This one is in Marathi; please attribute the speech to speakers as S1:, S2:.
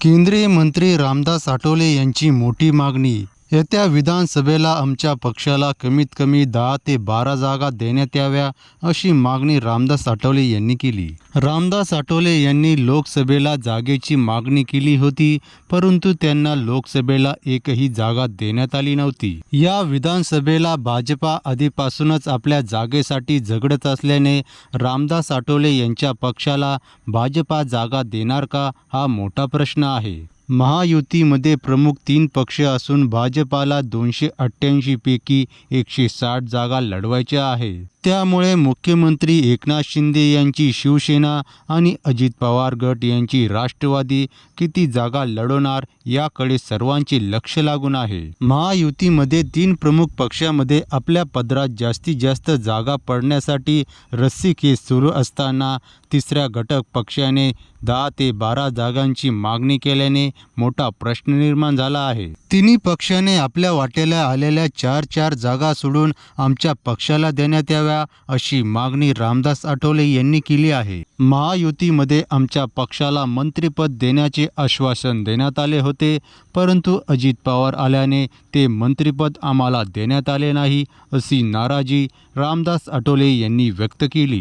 S1: केंद्रीय मंत्री रामदास आठवले यांची मोठी मागणी येत्या विधानसभेला आमच्या पक्षाला कमीत कमी दहा ते बारा जागा देण्यात याव्या अशी मागणी रामदास आठवले यांनी केली. रामदास आठवले यांनी लोकसभेला जागेची मागणी केली होती परंतु त्यांना लोकसभेला एकही जागा देण्यात आली नव्हती. या विधानसभेला भाजपा आधीपासूनच आपल्या जागेसाठी झगडत असल्याने रामदास आठवले यांच्या पक्षाला भाजपा जागा देणार का हा मोठा प्रश्न आहे. महायुतीमध्ये प्रमुख तीन पक्ष असून भाजपाला दोनशे अठ्ठ्याऐंशीपैकी एकशे साठ जागा लढवायच्या आहे त्यामुळे मुख्यमंत्री एकनाथ शिंदे यांची शिवसेना आणि अजित पवार गट यांची राष्ट्रवादी किती जागा लढवणार याकडे सर्वांचे लक्ष लागून आहे. महायुतीमध्ये तीन प्रमुख पक्षामध्ये आपल्या पदरात जास्तीत जास्त जागा पडण्यासाठी रस्सीखेच सुरू असताना तिसऱ्या घटक पक्षाने दहा ते बारा जागांची मागणी केल्याने मोठा प्रश्न निर्माण झाला आहे. तिन्ही पक्षाने आपल्या वाट्याला आलेल्या चार चार जागा सोडून आमच्या पक्षाला देण्यात याव्या अशी मागणी रामदास आठवले यांनी केली आहे. महायुतीमध्ये आमच्या पक्षाला मंत्रिपद देण्याचे आश्वासन देण्यात आले होते परंतु अजित पवार आल्याने ते मंत्रिपद आम्हाला देण्यात आले नाही अशी नाराजी रामदास आठवले यांनी व्यक्त केली.